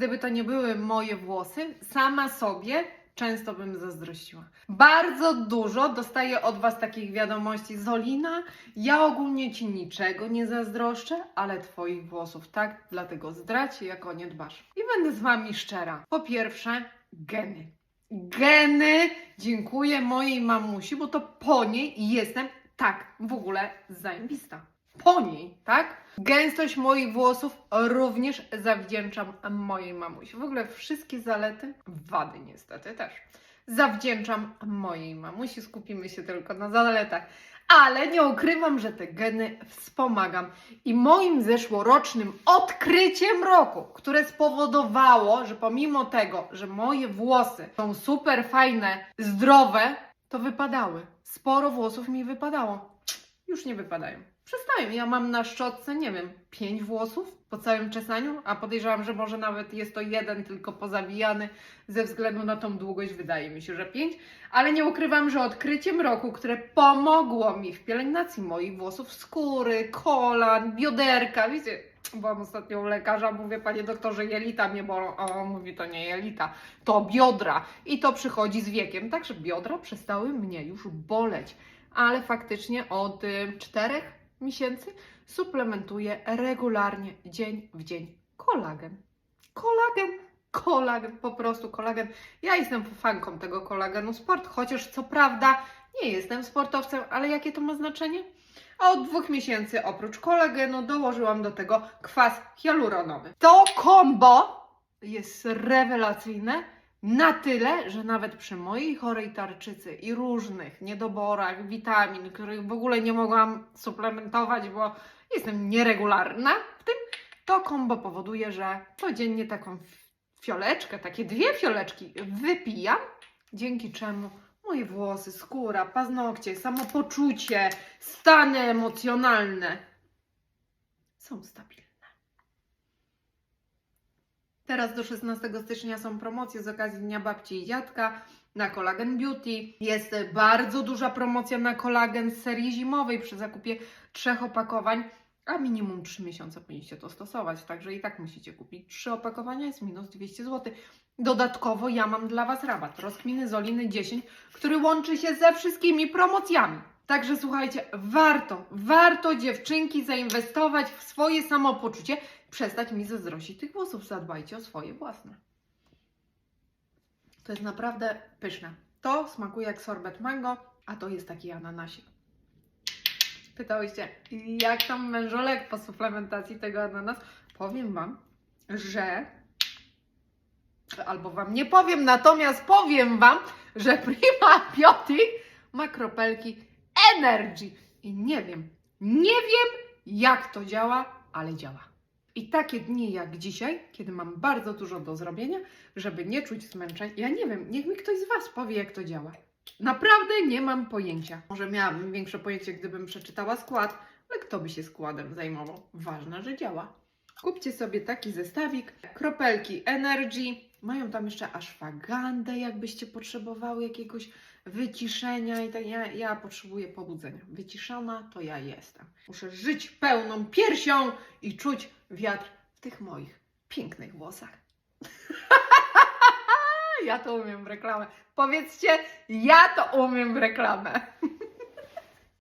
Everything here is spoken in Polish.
gdyby to nie były moje włosy, sama sobie często bym zazdrościła. Bardzo dużo dostaję od Was takich wiadomości. Zolina, ja ogólnie Ci niczego nie zazdroszczę, ale Twoich włosów tak, dlatego zdradź jak o nie dbasz. I będę z Wami szczera. Po pierwsze, geny. Geny! Dziękuję mojej mamusi, bo to po niej jestem tak w ogóle zajebista. Po niej, tak? Gęstość moich włosów również zawdzięczam mojej mamusi. W ogóle wszystkie zalety, wady niestety też, zawdzięczam mojej mamusi. Skupimy się tylko na zaletach. Ale nie ukrywam, że te geny wspomagam. I moim zeszłorocznym odkryciem roku, które spowodowało, że pomimo tego, że moje włosy są super fajne, zdrowe, to wypadały. Sporo włosów mi wypadało. Już nie wypadają. Przestają. Ja mam na szczotce, nie wiem, pięć włosów po całym czesaniu, a podejrzewam, że może nawet jest to jeden, tylko pozawijany ze względu na tą długość. Wydaje mi się, że pięć. Ale nie ukrywam, że odkryciem roku, które pomogło mi w pielęgnacji moich włosów, skóry, kolan, bioderka, wiecie, byłam ostatnio u lekarza, mówię, panie doktorze, jelita mnie bolą. O, on mówi, to nie jelita, to biodra. I to przychodzi z wiekiem. Także biodra przestały mnie już boleć. Ale faktycznie od y, czterech miesięcy suplementuję regularnie, dzień w dzień, kolagen. Kolagen, kolagen, po prostu kolagen. Ja jestem fanką tego kolagenu sport, chociaż co prawda nie jestem sportowcem, ale jakie to ma znaczenie? A od dwóch miesięcy oprócz kolagenu dołożyłam do tego kwas hialuronowy. To kombo jest rewelacyjne na tyle, że nawet przy mojej chorej tarczycy i różnych niedoborach witamin, których w ogóle nie mogłam suplementować, bo jestem nieregularna w tym, to kombo powoduje, że codziennie taką fioleczkę, takie dwie fioleczki wypijam, dzięki czemu moje włosy, skóra, paznokcie, samopoczucie, stany emocjonalne są stabilne. Teraz do 16 stycznia są promocje z okazji Dnia Babci i Dziadka na Collagen Beauty. Jest bardzo duża promocja na kolagen z serii zimowej przy zakupie trzech opakowań, a minimum 3 miesiące powinniście to stosować. Także i tak musicie kupić 3 opakowania, jest minus 200 zł. Dodatkowo ja mam dla Was rabat rozkminy Zoliny 10, który łączy się ze wszystkimi promocjami. Także słuchajcie, warto, warto dziewczynki zainwestować w swoje samopoczucie, przestać mi zazdrościć tych włosów, zadbajcie o swoje własne. To jest naprawdę pyszne. To smakuje jak sorbet mango, a to jest taki ananasik. Pytałyście, jak tam mężolek po suplementacji tego ananas? Powiem Wam, że albo Wam nie powiem, natomiast powiem Wam, że Prima Biotic ma kropelki Energy. I nie wiem, nie wiem jak to działa, ale działa. I takie dni jak dzisiaj, kiedy mam bardzo dużo do zrobienia, żeby nie czuć zmęczenia, ja nie wiem, niech mi ktoś z Was powie, jak to działa. Naprawdę nie mam pojęcia. Może miałabym większe pojęcie, gdybym przeczytała skład, ale kto by się składem zajmował? Ważne, że działa. Kupcie sobie taki zestawik, kropelki Energy. Mają tam jeszcze ashwagandę, jakbyście potrzebowały jakiegoś wyciszenia i tak. Ja, ja potrzebuję pobudzenia. Wyciszona to ja jestem. Muszę żyć pełną piersią i czuć wiatr w tych moich pięknych włosach. ja to umiem w reklamę. Powiedzcie, ja to umiem w reklamę.